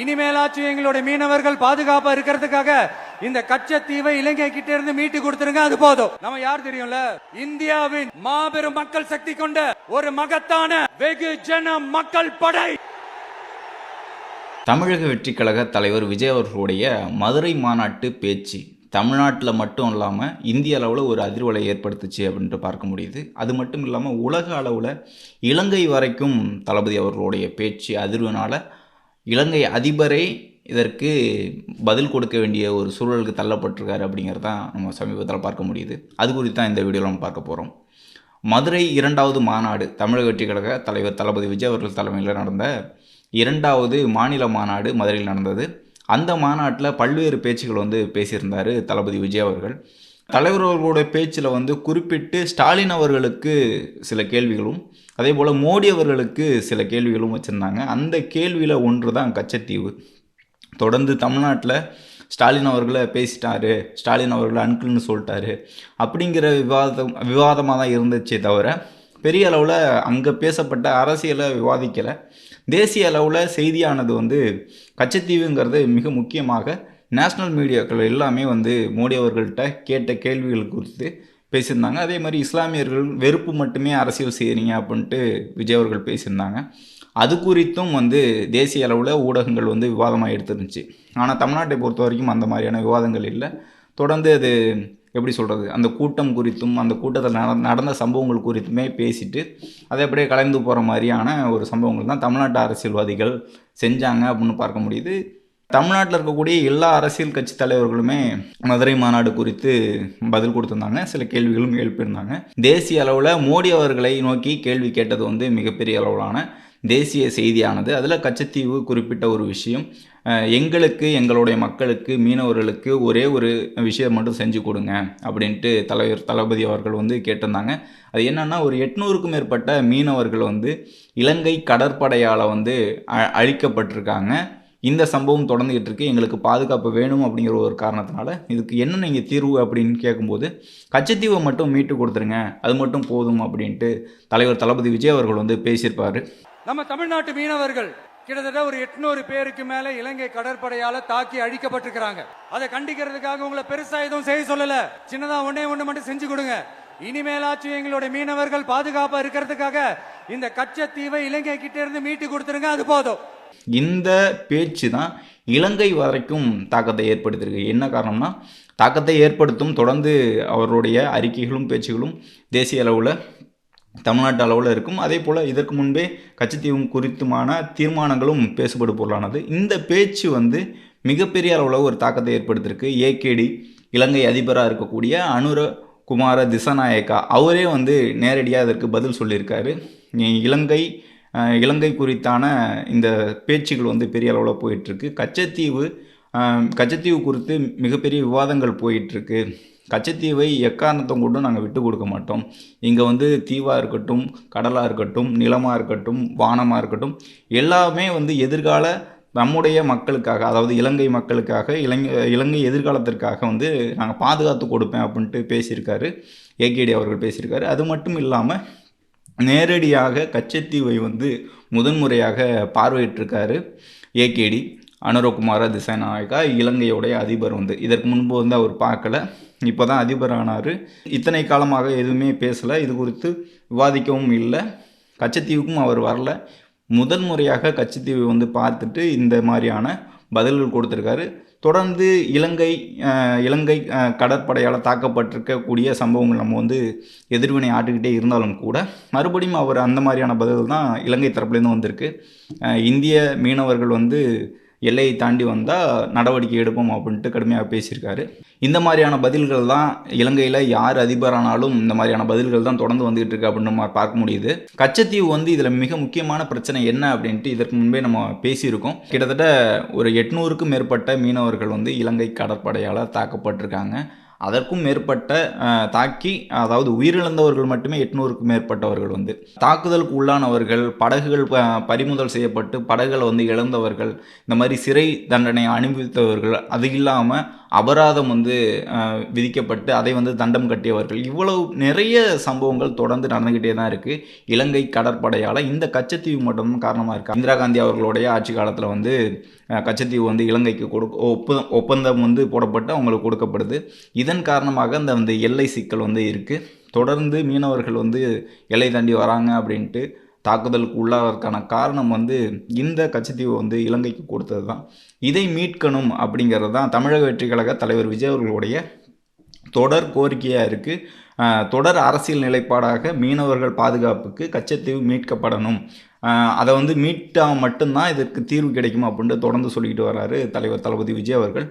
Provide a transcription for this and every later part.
இனிமேலாச்சும் எங்களுடைய மீனவர்கள் பாதுகாப்பா இருக்கிறதுக்காக இந்த கச்சத்தீவை இலங்கை கிட்ட இருந்து மீட்டு கொடுத்துருங்க அது போதும். நம்ம யார் தெரியும்ல? இந்தியாவின் மாபெரும் மக்கள் சக்தி கொண்ட ஒரு மகத்தான வெகு ஜன மக்கள் படை. தமிழக வெற்றிக் கழக தலைவர் விஜய் அவர்களுடைய மதுரை மாநாட்டு பேச்சு தமிழ்நாட்டில் மட்டும் இல்லாமல் இந்திய அளவில் ஒரு அதிர்வலை ஏற்படுத்துச்சு அப்படின்ட்டு பார்க்க முடியுது. அது மட்டும் இல்லாமல் உலக அளவில் இலங்கை வரைக்கும் தளபதி அவர்களுடைய பேச்சு அதிர்வுனால இலங்கை அதிபரே இதற்கு பதில் கொடுக்க வேண்டிய ஒரு சூழலுக்கு தள்ளப்பட்டிருக்காரு அப்படிங்கிறது தான் நம்ம சமீபத்தில் பார்க்க முடியுது. அது குறித்து தான் இந்த வீடியோவில் நம்ம பார்க்க போகிறோம் மதுரை இரண்டாவது மாநாடு தமிழக வெற்றி கழக தலைவர் தளபதி விஜய் அவர்கள் தலைமையில் நடந்த இரண்டாவது மாநில மாநாடு மதுரையில் நடந்தது. அந்த மாநாட்டில் பல்வேறு பேச்சுகள் வந்து பேசியிருந்தார் தளபதி விஜய் அவர்கள். தலைவர் அவர்களுடைய பேச்சில் வந்து குறிப்பிட்டு ஸ்டாலின் அவர்களுக்கு சில கேள்விகளும் அதே போல் மோடி அவர்களுக்கு சில கேள்விகளும் வச்சுருந்தாங்க. அந்த கேள்வியில் ஒன்று தான் கச்சத்தீவு. தொடர்ந்து தமிழ்நாட்டில் ஸ்டாலின் அவர்களை பேசிட்டாரு ஸ்டாலின் அவர்களை அன்கிள்னு சொல்லிட்டாரு அப்படிங்கிற விவாதம் விவாதமாக தான் இருந்துச்சே தவிர பெரிய அளவில் அங்கே பேசப்பட்ட அரசியலை விவாதிக்கலை. தேசிய அளவில் செய்தியானது வந்து கச்சத்தீவுங்கிறது மிக முக்கியமாக நேஷ்னல் மீடியாக்கள் எல்லாமே வந்து மோடி அவர்கள்ட்ட கேட்ட கேள்விகள் குறித்து பேசியிருந்தாங்க. அதே மாதிரி இஸ்லாமியர்கள் வெறுப்பு மட்டுமே அரசியல் செய்கிறீங்க அப்படின்ட்டு விஜய் அவர்கள் பேசியிருந்தாங்க. அது குறித்தும் வந்து தேசிய அளவில் ஊடகங்கள் வந்து விவாதமாக எடுத்துருந்துச்சு. ஆனால் தமிழ்நாட்டை பொறுத்த வரைக்கும் அந்த மாதிரியான விவாதங்கள் இல்லை. தொடர்ந்து அது எப்படி சொல்கிறது அந்த கூட்டம் குறித்தும் அந்த கூட்டத்தில் நட நடந்த சம்பவங்கள் குறித்துமே பேசிட்டு அதை அப்படியே கலைந்து போகிற மாதிரியான ஒரு சம்பவங்கள் தான் தமிழ்நாட்டு அரசியல்வாதிகள் செஞ்சாங்க அப்படின்னு பார்க்க முடியுது. தமிழ்நாட்டில் இருக்கக்கூடிய எல்லா அரசியல் கட்சி தலைவர்களுமே மதுரை மாநாடு குறித்து பதில் கொடுத்துருந்தாங்க. சில கேள்விகளும் எழுப்பியிருந்தாங்க. தேசிய அளவில் மோடி அவர்களை நோக்கி கேள்வி கேட்டது வந்து மிகப்பெரிய அளவிலான தேசிய செய்தியானது. அதில் கச்சத்தீவு குறிப்பிட்ட ஒரு விஷயம். எங்களுக்கு எங்களுடைய மக்களுக்கு மீனவர்களுக்கு ஒரே ஒரு விஷயம் மட்டும் செஞ்சு கொடுங்க அப்படின்ட்டு தலைவர் தளபதி அவர்கள் வந்து கேட்டிருந்தாங்க. அது என்னென்னா ஒரு எட்நூறுக்கும் மேற்பட்ட மீனவர்கள் வந்து இலங்கை கடற்படையால் வந்து அ- அழிக்கப்பட்டிருக்காங்க. இந்த சம்பவம் தொடர்ந்துகிட்டு இருக்கு. எங்களுக்கு பாதுகாப்பு வேணும் அப்படிங்கிற ஒரு காரணத்தினால இதுக்கு என்ன நீங்கள் தீர்வு அப்படின்னு கேட்கும்போது கச்சத்தீவை மட்டும் மீட்டு கொடுத்துருங்க அது மட்டும் போதும் அப்படின்ட்டு தலைவர் தளபதி விஜய் அவர்கள் வந்து பேசியிருப்பார். நம்ம தமிழ்நாட்டு மீனவர்கள் கிட்டத்தட்ட ஒரு எட்நூறு பேருக்கு மேல இலங்கை கடற்படையால தாக்கி அழிக்கப்பட்டிருக்கிறாங்க. அதை கண்டிக்கிறதுக்காக உங்களை பெருசா எதுவும் செய்ய சொல்லல. சின்னதா ஒன்னே ஒண்ணு மட்டும் செஞ்சு கொடுங்க. இனிமேலாச்சும் எங்களுடைய மீனவர்கள் பாதுகாப்பா இருக்கிறதுக்காக இந்த கச்சத்தீவை இலங்கை கிட்ட இருந்து மீட்டு கொடுத்துருங்க அது போதும். இந்த பேச்சு தான் இலங்கை வரைக்கும் தாக்கத்தை ஏற்படுத்தியிருக்கு. என்ன காரணம்னா தாக்கத்தை ஏற்படுத்தும் தொடர்ந்து அவருடைய அறிக்கைகளும் பேச்சுகளும் தேசிய அளவில் தமிழ்நாட்டு அளவில் இருக்கும். அதே போல் இதற்கு முன்பே கச்சத்தீவு குறித்துமான தீர்மானங்களும் பேசுபடு பொருளானது. இந்த பேச்சு வந்து மிகப்பெரிய அளவில் ஒரு தாக்கத்தை ஏற்படுத்தியிருக்கு. ஏகேடி இலங்கை அதிபராக இருக்கக்கூடிய அனுர குமார திசநாயக்கா அவரே வந்து நேரடியாக இதற்கு பதில் சொல்லியிருக்காரு. இலங்கை இலங்கை குறித்தான இந்த பேச்சுகள் வந்து பெரிய அளவில் போயிட்டுருக்கு. கச்சத்தீவு கச்சத்தீவு குறித்து மிகப்பெரிய விவாதங்கள் போயிட்டுருக்கு. கச்சத்தீவை எக்காரணத்தை கொண்டும் நாங்கள் விட்டு கொடுக்க மாட்டோம். இங்கே வந்து தீவாக இருக்கட்டும் கடலாக இருக்கட்டும் நிலமாக இருக்கட்டும் வானமாக இருக்கட்டும் எல்லாமே வந்து எதிர்கால நம்முடைய மக்களுக்காக அதாவது இலங்கை மக்களுக்காக இலங்கை இலங்கை எதிர்காலத்திற்காக வந்து நாங்கள் பாதுகாத்து கொடுப்பேன் அப்படின்ட்டு பேசியிருக்காரு. ஏகேடி அவர்கள் பேசியிருக்காரு. அது மட்டும் இல்லாமல் நேரடியாக கச்சத்தீவை வந்து முதன்முறையாக பார்வையிட்டிருக்காரு ஏகேடி அனுரகுமார திசாநாயக்கா இலங்கையுடைய அதிபர் வந்து. இதற்கு முன்பு வந்து அவர் பார்க்கல. இப்போ தான் அதிபர் ஆனார் இத்தனை காலமாக எதுவுமே பேசலை. இது குறித்து விவாதிக்கவும் இல்லை. கச்சத்தீவுக்கும் அவர் வரல. முதன்முறையாக கச்சத்தீவை வந்து பார்த்துட்டு இந்த மாதிரியான பதில்கள் கொடுத்துருக்காரு. தொடர்ந்து இலங்கை இலங்கை கடற்படையால் தாக்கப்பட்டிருக்கக்கூடிய சம்பவங்கள் நம்ம வந்து எதிர்வினை ஆட்டுக்கிட்டே இருந்தாலும் கூட மறுபடியும் அவர் அந்த மாதிரியான பதில் தான் இலங்கை தரப்புலேருந்து வந்திருக்கு. இந்திய மீனவர்கள் வந்து எல்லையை தாண்டி வந்தால் நடவடிக்கை எடுப்போம் அப்படின்ட்டு கடுமையாக பேசியிருக்காரு. இந்த மாதிரியான பதில்கள் தான் இலங்கையில் யார் அதிபரானாலும் இந்த மாதிரியான பதில்கள் தான் தொடர்ந்து வந்துகிட்டு இருக்கு அப்படின்னு நம்ம பார்க்க முடியுது. கச்சத்தீவு வந்து இதில் மிக முக்கியமான பிரச்சனை என்ன அப்படின்ட்டு இதற்கு முன்பே நம்ம பேசியிருக்கோம். கிட்டத்தட்ட ஒரு எட்நூறுக்கும் மேற்பட்ட மீனவர்கள் வந்து இலங்கை கடற்படையால் தாக்கப்பட்டிருக்காங்க. அதற்கும் மேற்பட்ட தாக்கி அதாவது உயிரிழந்தவர்கள் மட்டுமே எட்நூறுக்கும் மேற்பட்டவர்கள் வந்து தாக்குதலுக்கு உள்ளானவர்கள் படகுகள் ப- பறிமுதல் செய்யப்பட்டு படகுகளை வந்து இழந்தவர்கள் இந்த மாதிரி சிறை தண்டனை அனுபவித்தவர்கள் அது இல்லாமல் அபராதம் வந்து விதிக்கப்பட்டு அதை வந்து தண்டம் கட்டியவர்கள். இவ்வளவு நிறைய சம்பவங்கள் தொடர்ந்து நடந்துக்கிட்டே தான் இருக்குது இலங்கை கடற்படையால் இந்த கச்சத்தீவு மட்டும் காரணமாக இருக்குது இந்திரா காந்தி அவர்களுடைய ஆட்சி காலத்தில் வந்து கச்சத்தீவு வந்து இலங்கைக்கு கொடுக்க ஒப்பந்தம் ஒப்பந்தம் வந்து போடப்பட்டு அவங்களுக்கு கொடுக்கப்படுது. இதன் காரணமாக அந்த அந்த எல்லை சிக்கல் வந்து இருக்குது தொடர்ந்து மீனவர்கள் வந்து எல்லை தாண்டி வராங்க அப்படின்ட்டு தாக்குதலுக்கு உள்ளாவதற்கான காரணம் வந்து இந்த கச்சத்தீவு வந்து இலங்கைக்கு கொடுத்தது தான் இதை மீட்கணும் அப்படிங்கிறது தான் தமிழக வெற்றி கழக தலைவர் விஜய் அவர்களுடைய தொடர் கோரிக்கையாக இருக்குது தொடர் அரசியல் நிலைப்பாடாக மீனவர்கள் பாதுகாப்புக்கு கச்சத்தீவு மீட்கப்படணும். அதை வந்து மீட்டால் மட்டும்தான் இதற்கு தீர்வு கிடைக்கும் அப்படின்ட்டு தொடர்ந்து சொல்லிக்கிட்டு வர்றாரு தலைவர் தளபதி விஜய் அவர்கள்.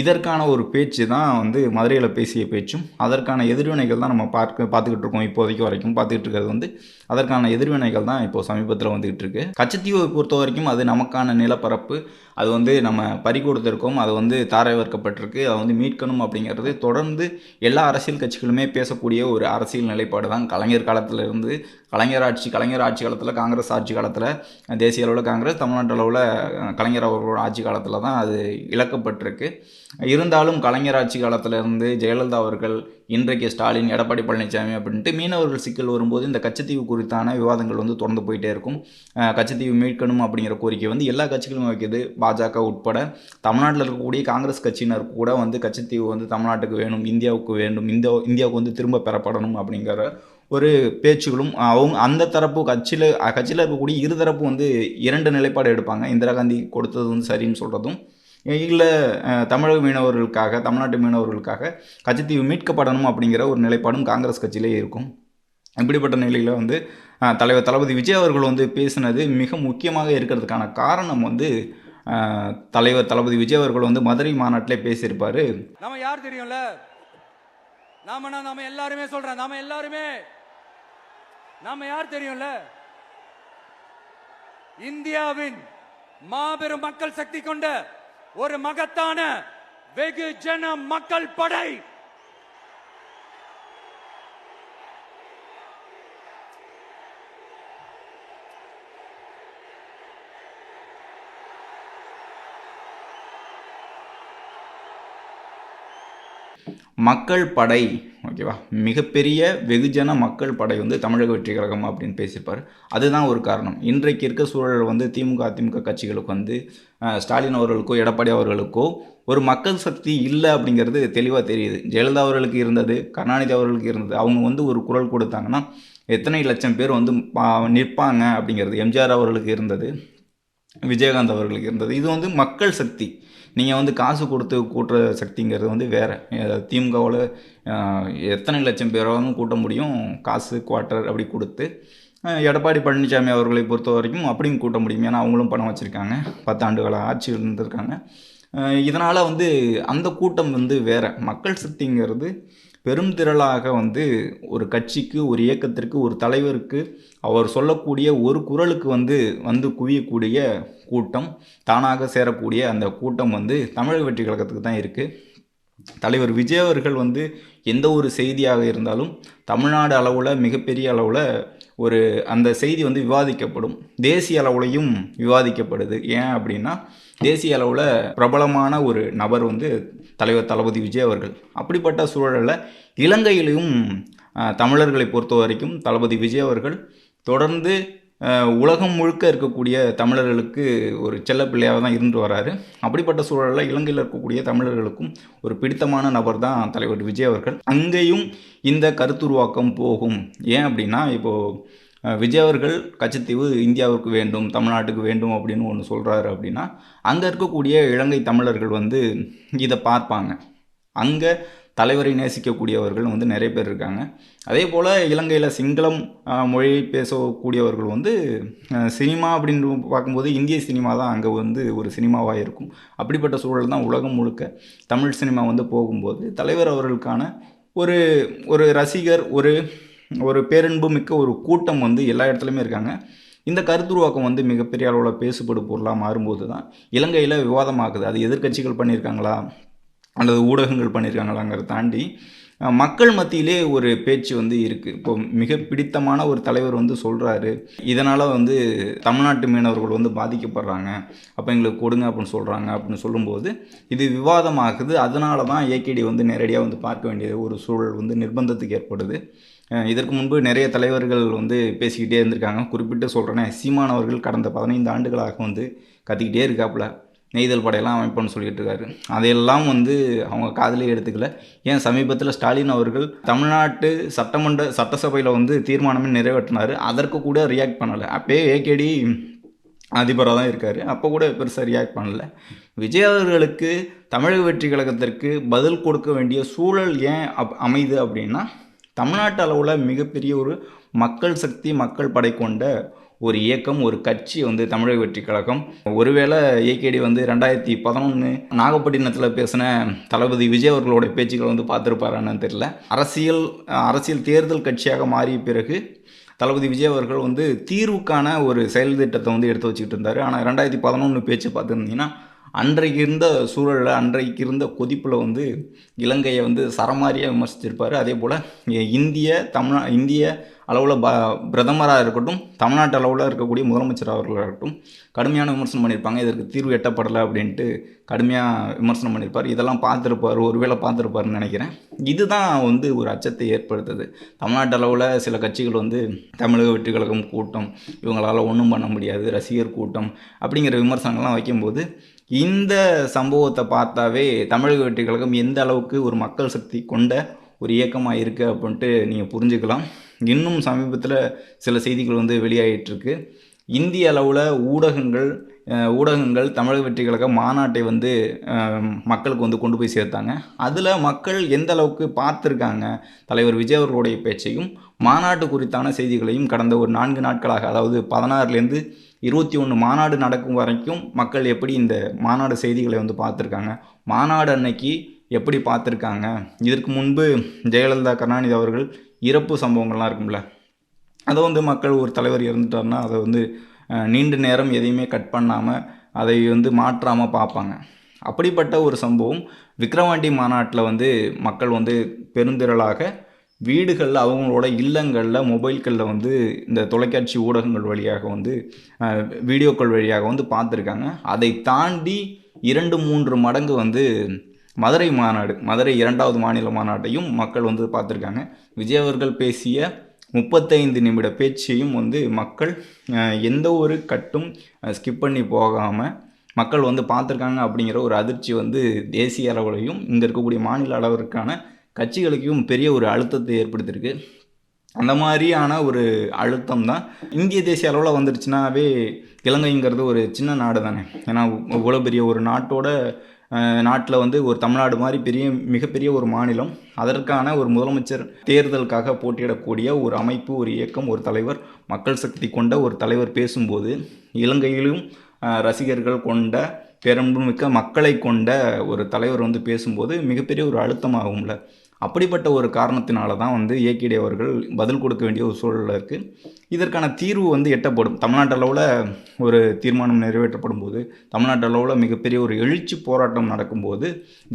இதற்கான ஒரு பேச்சு தான் வந்து மதுரையில் பேசிய பேச்சும் அதற்கான எதிர்வினைகள் தான் நம்ம பார்க்க பார்த்துக்கிட்டு இருக்கோம் இப்போதைக்கு வரைக்கும். பார்த்துக்கிட்டு இருக்கிறது வந்து அதற்கான எதிர்வினைகள் தான் இப்போ சமீபத்தில் வந்துக்கிட்டு இருக்கு. கச்சத்தீவை பொறுத்த வரைக்கும் அது நமக்கான நிலப்பரப்பு. அது வந்து நம்ம பறி கொடுத்துருக்கோம் அது வந்து தாரை வர்க்கப்பட்டிருக்கு அதை வந்து மீட்கணும் அப்படிங்கிறது தொடர்ந்து எல்லா அரசியல் கட்சிகளுமே பேசக்கூடிய ஒரு அரசியல் நிலைப்பாடு தான். கலைஞர் காலத்திலிருந்து கலைஞர் ஆட்சி கலைஞர் ஆட்சி காலத்தில் காங்கிரஸ் ஆட்சி காலத்தில் தேசிய அளவில் காங்கிரஸ் தமிழ்நாட்டு அளவில் கலைஞர் அவர்களோட ஆட்சி காலத்தில் தான் அது இழக்கப்பட்டிருக்கு. இருந்தாலும் கலைஞர் ஆட்சி இருந்து ஜெயலலிதா அவர்கள் இன்றைக்கு ஸ்டாலின் எடப்பாடி பழனிசாமி அப்படின்ட்டு மீனவர்கள் சிக்கல் வரும்போது இந்த கச்சத்தீவு குறித்தான விவாதங்கள் வந்து தொடர்ந்து போயிட்டே இருக்கும். கச்சத்தீவு மீட்கணும் அப்படிங்கிற கோரிக்கை வந்து எல்லா கட்சிகளும் வைக்கிது. பாஜக உட்பட தமிழ்நாட்டில் இருக்கக்கூடிய காங்கிரஸ் கட்சியினர் கூட வந்து கச்சத்தீவு வந்து தமிழ்நாட்டுக்கு வேணும் இந்தியாவுக்கு வேண்டும் இந்தியா இந்தியாவுக்கு வந்து திரும்ப பெறப்படணும் அப்படிங்கிற ஒரு பேச்சுகளும் அவங்க அந்த தரப்பு கட்சியில் கட்சியில் இருக்கக்கூடிய இருதரப்பு வந்து இரண்டு நிலைப்பாடு எடுப்பாங்க. இந்திரா காந்தி கொடுத்தது வந்து சரின்னு சொல்கிறதும் இல்லை தமிழக மீனவர்களுக்காக தமிழ்நாட்டு மீனவர்களுக்காக கச்சத்தீவு மீட்கப்படணும் அப்படிங்கிற ஒரு நிலைப்பாடும் காங்கிரஸ் கட்சியிலே இருக்கும். இப்படிப்பட்ட நிலையில் வந்து தலைவர் தளபதி விஜய் அவர்கள் வந்து பேசினது மிக முக்கியமாக இருக்கிறதுக்கான காரணம் வந்து தலைவர் தளபதி விஜய் அவர்கள் வந்து மதுரை மாநாட்டிலே பேசியிருப்பார். நம்ம யார் தெரியும்ல? நாம நாம எல்லாருமே சொல்றேன் நாம எல்லாருமே நாம யார் தெரியும்ல? இந்தியாவின் மாபெரும் மக்கள் சக்தி கொண்ட ஒரு மகத்தான வெகு ஜன மக்கள் படை. மக்கள் படை ஓகேவா? மிகப்பெரிய வெகுஜன மக்கள் படை வந்து தமிழக வெற்றி கழகம் அப்படின்னு பேசியிருப்பார். அதுதான் ஒரு காரணம். இன்றைக்கு இருக்க சூழல் வந்து திமுக அதிமுக கட்சிகளுக்கு வந்து ஸ்டாலின் அவர்களுக்கோ எடப்பாடி அவர்களுக்கோ ஒரு மக்கள் சக்தி இல்லை அப்படிங்கிறது தெளிவாக தெரியுது. ஜெயலலிதா அவர்களுக்கு இருந்தது கருணாநிதி அவர்களுக்கு இருந்தது. அவங்க வந்து ஒரு குரல் கொடுத்தாங்கன்னா எத்தனை லட்சம் பேர் வந்து பா- நிற்பாங்க அப்படிங்கிறது எம்ஜிஆர் அவர்களுக்கு இருந்தது விஜயகாந்த் அவர்களுக்கு இருந்தது. இது வந்து மக்கள் சக்தி. நீங்கள் வந்து காசு கொடுத்து கூட்டுற சக்திங்கிறது வந்து வேறு. திமுகவில் எத்தனை லட்சம் பேராலும் கூட்ட முடியும். காசு குவார்ட்டர் அப்படி கொடுத்து எடப்பாடி பழனிசாமி அவர்களை பொறுத்த வரைக்கும் அப்படியும் கூட்ட முடியும். ஏன்னா அவங்களும் பணம் வச்சுருக்காங்க. பத்தாண்டுகள ஆட்சியில் இருந்திருக்காங்க. இதனால் வந்து அந்த கூட்டம் வந்து வேறு. மக்கள் சக்திங்கிறது பெரும் திரளாக வந்து ஒரு கட்சிக்கு ஒரு இயக்கத்திற்கு ஒரு தலைவருக்கு அவர் சொல்லக்கூடிய ஒரு குரலுக்கு வந்து வந்து குவியக்கூடிய கூட்டம் தானாக சேரக்கூடிய அந்த கூட்டம் வந்து தமிழக வெற்றி கழகத்துக்கு தான் இருக்குது தலைவர் விஜய் அவர்கள் வந்து எந்த ஒரு செய்தியாக இருந்தாலும் தமிழ்நாடு அளவில் மிகப்பெரிய அளவில் ஒரு அந்த செய்தி வந்து விவாதிக்கப்படும். தேசிய அளவுலையும் விவாதிக்கப்படுது. ஏன் அப்படின்னா தேசிய அளவில் பிரபலமான ஒரு நபர் வந்து தலைவர் தளபதி விஜய் அவர்கள். அப்படிப்பட்ட சூழலில் இலங்கையிலும் தமிழர்களை பொறுத்த வரைக்கும் தளபதி விஜய் அவர்கள் தொடர்ந்து உலகம் முழுக்க இருக்கக்கூடிய தமிழர்களுக்கு ஒரு செல்லப்பிள்ளையாக தான் இருந்து வராரு. அப்படிப்பட்ட சூழலில் இலங்கையில் இருக்கக்கூடிய தமிழர்களுக்கும் ஒரு பிடித்தமான நபர் தான் தலைவர் விஜய் அவர்கள். அங்கேயும் இந்த கருத்துருவாக்கம் போகும். ஏன் அப்படின்னா இப்போது விஜய் அவர்கள் கச்சத்தீவு இந்தியாவுக்கு வேண்டும் தமிழ்நாட்டுக்கு வேண்டும் அப்படின்னு ஒன்று சொல்கிறாரு அப்படின்னா அங்கே இருக்கக்கூடிய இலங்கை தமிழர்கள் வந்து இதை பார்ப்பாங்க. அங்கே தலைவரை நேசிக்கக்கூடியவர்கள் வந்து நிறைய பேர் இருக்காங்க. அதே போல் இலங்கையில் சிங்களம் மொழி பேசக்கூடியவர்கள் வந்து சினிமா அப்படின்னு பார்க்கும்போது இந்திய சினிமா தான் அங்கே வந்து ஒரு சினிமாவாக இருக்கும். அப்படிப்பட்ட சூழல் தான் உலகம் முழுக்க தமிழ் சினிமா வந்து போகும்போது தலைவர் அவர்களுக்கான ஒரு ஒரு ரசிகர் ஒரு ஒரு பேரன்பு மிக்க ஒரு கூட்டம் வந்து எல்லா இடத்துலையுமே இருக்காங்க. இந்த கருத்துருவாக்கம் வந்து மிகப்பெரிய அளவில் பேசுபடு பொருளாக மாறும்போது தான் இலங்கையில் விவாதமாகுது. அது எதிர்க்கட்சிகள் பண்ணியிருக்காங்களா? அல்லது ஊடகங்கள் பண்ணியிருக்காங்களாங்கிறத தாண்டி மக்கள் மத்தியிலே ஒரு பேச்சு வந்து இருக்குது இப்போ மிக பிடித்தமான ஒரு தலைவர் வந்து சொல்கிறாரு இதனால் வந்து தமிழ்நாட்டு மீனவர்கள் வந்து பாதிக்கப்படுறாங்க அப்போ எங்களுக்கு கொடுங்க அப்படின்னு சொல்கிறாங்க அப்படின்னு சொல்லும்போது இது விவாதமாகுது. அதனால தான் ஏகேடி வந்து நேரடியாக வந்து பார்க்க வேண்டிய ஒரு சூழல் வந்து நிர்பந்தத்துக்கு ஏற்படுது. இதற்கு முன்பு நிறைய தலைவர்கள் வந்து பேசிக்கிட்டே இருந்திருக்காங்க. குறிப்பிட்டு சொல்கிறேனே சீமானவர்கள் கடந்த பதினைந்து ஆண்டுகளாக வந்து கத்திக்கிட்டே இருக்காப்புல. நெய்தல் படையெல்லாம் அமைப்போம்னு சொல்லிட்டு இருக்காரு. அதையெல்லாம் வந்து அவங்க காதலே எடுத்துக்கல. ஏன்? சமீபத்தில் ஸ்டாலின் அவர்கள் தமிழ்நாட்டு சட்டமன்ற சட்டசபையில் வந்து தீர்மானமே நிறைவேற்றினார். அதற்கு கூட ரியாக்ட் பண்ணலை. அப்போயே ஏகேடி அதிபராக தான் இருக்கார். அப்போ கூட பெருசாக ரியாக்ட் பண்ணல. விஜய் அவர்களுக்கு தமிழக வெற்றி கழகத்திற்கு பதில் கொடுக்க வேண்டிய சூழல் ஏன் அப் அமைது அப்படின்னா தமிழ்நாட்டு அளவில் மிகப்பெரிய ஒரு மக்கள் சக்தி மக்கள் படை கொண்ட ஒரு இயக்கம் ஒரு கட்சி வந்து தமிழக வெற்றி கழகம். ஒருவேளை ஏகேடி வந்து ரெண்டாயிரத்தி பதினொன்று நாகப்பட்டினத்தில் பேசின தளபதி விஜய் அவர்களோட பேச்சுக்கள் வந்து பார்த்துருப்பாரான்னு தெரியல. அரசியல் அரசியல் தேர்தல் கட்சியாக மாறிய பிறகு தளபதி விஜய் அவர்கள் வந்து தீர்வுக்கான ஒரு செயல் திட்டத்தை வந்து எடுத்து வச்சுக்கிட்டு இருந்தார். ஆனால் ரெண்டாயிரத்தி பதினொன்று பேச்சு பார்த்துருந்தீங்கன்னா அன்றைக்கு இருந்த சூழலில் அன்றைக்கு இருந்த கொதிப்பில் வந்து இலங்கையை வந்து சரமாரியாக விமர்சிச்சிருப்பார். அதே போல் இந்திய தமிழ் இந்திய அளவில் ப பிரதமராக இருக்கட்டும் தமிழ்நாட்டு அளவில் இருக்கக்கூடிய முதலமைச்சர் அவர்களாக இருக்கட்டும் கடுமையான விமர்சனம் பண்ணியிருப்பாங்க இதற்கு தீர்வு எட்டப்படலை அப்படின்ட்டு கடுமையாக விமர்சனம் பண்ணியிருப்பார் இதெல்லாம் பார்த்துருப்பார் ஒருவேளை பார்த்துருப்பாருன்னு நினைக்கிறேன். இதுதான் வந்து ஒரு அச்சத்தை ஏற்படுத்துது. தமிழ்நாட்டு அளவில் சில கட்சிகள் வந்து தமிழக வெற்றி கழகம் கூட்டம் இவங்களால் ஒன்றும் பண்ண முடியாது ரசிகர் கூட்டம் அப்படிங்கிற விமர்சனங்கள்லாம் வைக்கும்போது இந்த சம்பவத்தை பார்த்தாவே தமிழக வெற்றி கழகம் எந்த அளவுக்கு ஒரு மக்கள் சக்தி கொண்ட ஒரு இயக்கமாக இருக்குது அப்படின்ட்டு நீங்கள் புரிஞ்சுக்கலாம். இன்னும் சமீபத்தில் சில செய்திகள் வந்து வெளியாகிட்டுருக்கு இந்திய அளவில் ஊடகங்கள் ஊடகங்கள் தமிழக வெற்றி கழக மாநாட்டை வந்து மக்களுக்கு வந்து கொண்டு போய் சேர்த்தாங்க. அதில் மக்கள் எந்த அளவுக்கு பார்த்துருக்காங்க? தலைவர் விஜய் அவர்களுடைய பேச்சையும் மாநாட்டு குறித்தான செய்திகளையும் கடந்த ஒரு நான்கு நாட்களாக அதாவது பதினாறுலேருந்து இருபத்தி ஒன்று மாநாடு நடக்கும் வரைக்கும் மக்கள் எப்படி இந்த மாநாடு செய்திகளை வந்து பார்த்துருக்காங்க? மாநாடு அன்னைக்கு எப்படி பார்த்துருக்காங்க? இதற்கு முன்பு ஜெயலலிதா கருணாநிதி அவர்கள் இறப்பு சம்பவங்கள்லாம் இருக்கும்ல. அதை வந்து மக்கள் ஒரு தலைவர் இறந்துட்டார்னா அதை வந்து நீண்ட நேரம் எதையுமே கட் பண்ணாமல் அதை வந்து மாற்றாமல் பார்ப்பாங்க. அப்படிப்பட்ட ஒரு சம்பவம் விக்ரவாண்டி மாநாட்டில் வந்து மக்கள் வந்து பெருந்திரளாக வீடுகளில் அவங்களோட இல்லங்களில் மொபைல்களில் வந்து இந்த தொலைக்காட்சி ஊடகங்கள் வழியாக வந்து வீடியோக்கள் வழியாக வந்து பார்த்துருக்காங்க. அதை தாண்டி இரண்டு மூன்று மடங்கு வந்து மதுரை மாநாடு மதுரை இரண்டாவது மாநில மாநாட்டையும் மக்கள் வந்து பார்த்துருக்காங்க. விஜய் அவர்கள் பேசிய முப்பத்தைந்து நிமிட பேச்சையும் வந்து மக்கள் எந்த ஒரு கட்டும் ஸ்கிப் பண்ணி போகாமல் மக்கள் வந்து பார்த்துருக்காங்க அப்படிங்கிற ஒரு அதிர்ச்சி வந்து தேசிய அளவுலையும் இங்கே இருக்கக்கூடிய மாநில அளவிற்கான கட்சிகளுக்கும் பெரிய ஒரு அழுத்தத்தை ஏற்படுத்தியிருக்கு. அந்த மாதிரியான ஒரு அழுத்தம் தான் இந்திய தேசிய அளவில் வந்துருச்சுனாவே இலங்கைங்கிறது ஒரு சின்ன நாடு தானே ஏன்னா இவ்வளோ பெரிய ஒரு நாட்டோட நாட்டில் வந்து ஒரு தமிழ்நாடு மாதிரி பெரிய மிகப்பெரிய ஒரு மாநிலம். அதற்கான ஒரு முதலமைச்சர் தேர்தலுக்காக போட்டியிடக்கூடிய ஒரு அமைப்பு ஒரு இயக்கம் ஒரு தலைவர் மக்கள் சக்தி கொண்ட ஒரு தலைவர் பேசும்போது இலங்கையிலும் ரசிகர்கள் கொண்ட பெரும்புமிக்க மக்களை கொண்ட ஒரு தலைவர் வந்து பேசும்போது மிகப்பெரிய ஒரு அழுத்தமாகும்ல. அப்படிப்பட்ட ஒரு காரணத்தினால தான் வந்து ஏகேடி அவர்கள் பதில் கொடுக்க வேண்டிய ஒரு சூழலில் இருக்குது இதற்கான தீர்வு வந்து எட்டப்படும். தமிழ்நாட்டு அளவில் ஒரு தீர்மானம் நிறைவேற்றப்படும் போது தமிழ்நாட்டு அளவில் மிகப்பெரிய ஒரு எழுச்சி போராட்டம் நடக்கும்போது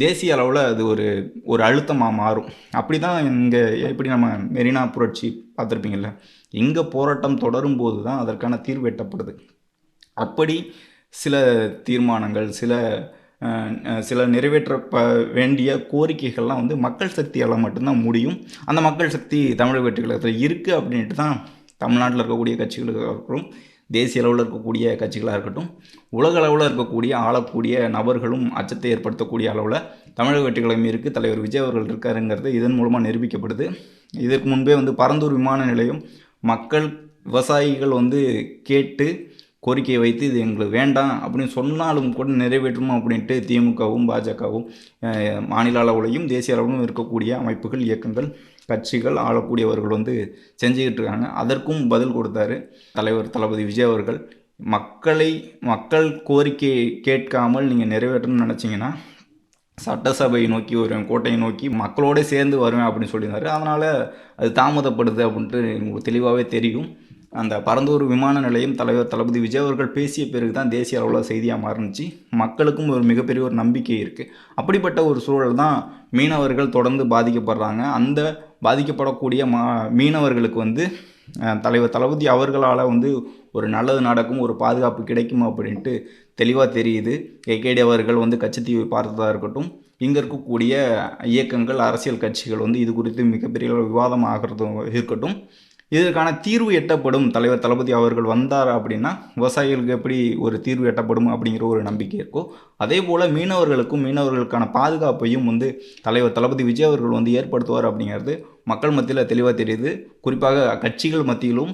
தேசிய அளவில் அது ஒரு ஒரு அழுத்தமாக மாறும். அப்படி தான் இங்கே எப்படி நம்ம மெரினா புரட்சி பார்த்துருப்பீங்கள்ல இங்கே போராட்டம் தொடரும் போது தான் அதற்கான தீர்வு எட்டப்படுது. அப்படி சில தீர்மானங்கள் சில சில நிறைவேற்றப்ப வேண்டிய கோரிக்கைகள்லாம் வந்து மக்கள் சக்தியால் மட்டும்தான் முடியும். அந்த மக்கள் சக்தி தமிழக வெற்றி கழகத்தில் இருக்குது அப்படின்ட்டு தான் தமிழ்நாட்டில் இருக்கக்கூடிய கட்சிகளுக்கு இருக்கட்டும் தேசிய அளவில் இருக்கக்கூடிய கட்சிகளாக இருக்கட்டும் உலக அளவில் இருக்கக்கூடிய ஆளக்கூடிய நபர்களும் அச்சத்தை ஏற்படுத்தக்கூடிய அளவில் தமிழக வெற்றி கழகம் இருக்குது தலைவர் விஜய் அவர்கள் இருக்காருங்கிறது இதன் மூலமாக நிரூபிக்கப்படுது. இதற்கு முன்பே வந்து பரந்தூர் விமான நிலையம் மக்கள் விவசாயிகள் வந்து கேட்டு கோரிக்கையை வைத்து இது எங்களுக்கு வேண்டாம் அப்படின்னு சொன்னாலும் கூட நிறைவேற்றுமா அப்படின்ட்டு திமுகவும் பாஜகவும் மாநில அளவுலையும் தேசிய அளவிலும் இருக்கக்கூடிய அமைப்புகள் இயக்கங்கள் கட்சிகள் ஆளக்கூடியவர்கள் வந்து செஞ்சுக்கிட்டு இருக்காங்க. அதற்கும் பதில் கொடுத்தாரு தலைவர் தளபதி விஜய் அவர்கள். மக்களை மக்கள் கோரிக்கையை கேட்காமல் நீங்கள் நிறைவேற்றணும்னு நினச்சிங்கன்னா சட்டசபையை நோக்கி வருவேன் கோட்டையை நோக்கி மக்களோடு சேர்ந்து வருவேன் அப்படின்னு சொல்லியிருந்தாரு. அதனால் அது தாமதப்படுது அப்படின்ட்டு உங்களுக்கு தெளிவாகவே தெரியும். அந்த பரந்தூர் விமான நிலையம் தலைவர் தளபதி விஜய் அவர்கள் பேசிய பிறகு தான் தேசிய அளவில் செய்தியாக மாறுனுச்சு. மக்களுக்கும் ஒரு மிகப்பெரிய ஒரு நம்பிக்கை இருக்குது அப்படிப்பட்ட ஒரு சூழல் தான் மீனவர்கள் தொடர்ந்து பாதிக்கப்படுறாங்க. அந்த பாதிக்கப்படக்கூடிய மா மீனவர்களுக்கு வந்து தலைவர் தளபதி அவர்களால் வந்து ஒரு நல்லது நடக்கும் ஒரு பாதுகாப்பு கிடைக்கும் அப்படின்ட்டு தெளிவாக தெரியுது. கேகேடி அவர்கள் வந்து கச்சத்தீவை பார்த்ததாக இருக்கட்டும் இங்கே இருக்கக்கூடிய இயக்கங்கள் அரசியல் கட்சிகள் வந்து இது குறித்து மிகப்பெரிய விவாதம் ஆகிறதும் இருக்கட்டும். இதற்கான தீர்வு எட்டப்படும். தலைவர் தளபதி அவர்கள் வந்தார் அப்படின்னா விவசாயிகளுக்கு எப்படி ஒரு தீர்வு எட்டப்படும் அப்படிங்கிற ஒரு நம்பிக்கை இருக்கோ அதே போல் மீனவர்களுக்கும் மீனவர்களுக்கான பாதுகாப்பையும் வந்து தலைவர் தளபதி விஜய் அவர்கள் வந்து ஏற்படுத்துவார் அப்படிங்கிறது மக்கள் மத்தியில் தெளிவாக தெரியுது. குறிப்பாக கட்சிகள் மத்தியிலும்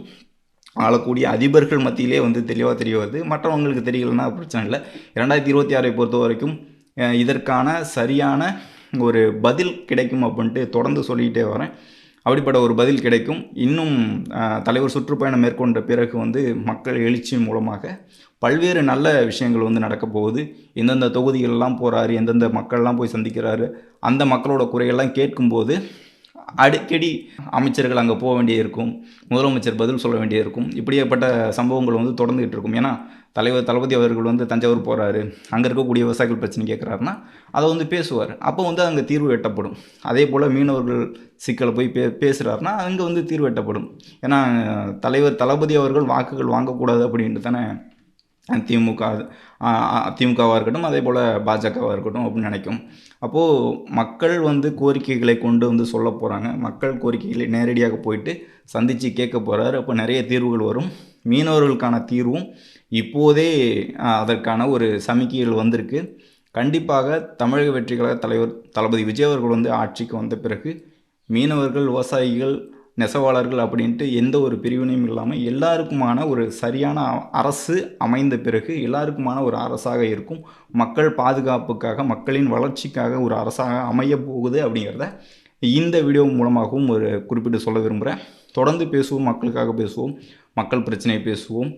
ஆளக்கூடிய அதிபர்கள் மத்தியிலே வந்து தெளிவாக தெரிய வருது. மற்றவங்களுக்கு தெரியலன்னா பிரச்சனை இல்லை. இரண்டாயிரத்தி இருபத்தி ஆறை பொறுத்த வரைக்கும் இதற்கான சரியான ஒரு பதில் கிடைக்கும் அப்படின்ட்டு தொடர்ந்து சொல்லிக்கிட்டே வரேன். அப்படிப்பட்ட ஒரு பதில் கிடைக்கும். இன்னும் தலைவர் சுற்றுப்பயணம் மேற்கொண்ட பிறகு வந்து மக்கள் எழுச்சி மூலமாக பல்வேறு நல்ல விஷயங்கள் வந்து நடக்க போகுது. எந்தெந்த தொகுதிகளெல்லாம் போகிறாரு எந்தெந்த மக்கள்லாம் போய் சந்திக்கிறாரு அந்த மக்களோட குறையெல்லாம் கேட்கும்போது அடிக்கடி அமைச்சர்கள் அங்கே போக வேண்டியிருக்கும் முதலமைச்சர் பதில் சொல்ல வேண்டியிருக்கும். இப்படியேப்பட்ட சம்பவங்கள் வந்து தொடர்ந்துகிட்டு இருக்கும். ஏன்னா தலைவர் தளபதி அவர்கள் வந்து தஞ்சாவூர் போகிறாரு அங்கே இருக்கக்கூடிய விவசாயிகள் பிரச்சனை கேட்குறாருன்னா அதை வந்து பேசுவார். அப்போ வந்து அங்கே தீர்வு எட்டப்படும். அதே போல் மீனவர்கள் சிக்கலை போய் பே பேசுகிறாருன்னா அங்கே வந்து தீர்வு எட்டப்படும். ஏன்னா தலைவர் தளபதி அவர்கள் வாக்குகள் வாங்கக்கூடாது அப்படின்ட்டு தானே திமுக திமுகவாக இருக்கட்டும் அதே போல் பாஜகவாக இருக்கட்டும் அப்படின்னு நினைக்கும். அப்போது மக்கள் வந்து கோரிக்கைகளை கொண்டு வந்து சொல்ல போகிறாங்க மக்கள் கோரிக்கைகளை நேரடியாக போயிட்டு சந்தித்து கேட்க போகிறாரு அப்போ நிறைய தீர்வுகள் வரும். மீனவர்களுக்கான தீர்வும் இப்போதே அதற்கான ஒரு சமிக்கைகள் வந்திருக்கு. கண்டிப்பாக தமிழக வெற்றி கழக தலைவர் தளபதி விஜய் அவர்கள் வந்து ஆட்சிக்கு வந்த பிறகு மீனவர்கள் விவசாயிகள் நெசவாளர்கள் அப்படின்ட்டு எந்த ஒரு பிரிவினையும் இல்லாமல் எல்லாருக்குமான ஒரு சரியான அரசு அமைந்த பிறகு எல்லாருக்குமான ஒரு அரசாக இருக்கும். மக்கள் பாதுகாப்புக்காக மக்களின் வளர்ச்சிக்காக ஒரு அரசாக அமைய போகுது அப்படிங்கிறத இந்த வீடியோ மூலமாகவும் ஒரு குறிப்பிட்டு சொல்ல விரும்புகிறேன். தொடர்ந்து பேசுவோம் மக்களுக்காக பேசுவோம் மக்கள் பிரச்சனையை பேசுவோம்.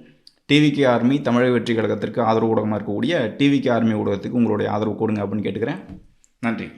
டிவிகே ஆர்மி தமிழக வெற்றி கழகத்திற்கு ஆதரவு ஊடகமாக இருக்கக்கூடிய டிவிகே ஆர்மி ஊடகத்துக்கு உங்களுடைய ஆதரவு கொடுங்க அப்படின்னு கேட்டுக்கிறேன். நன்றி.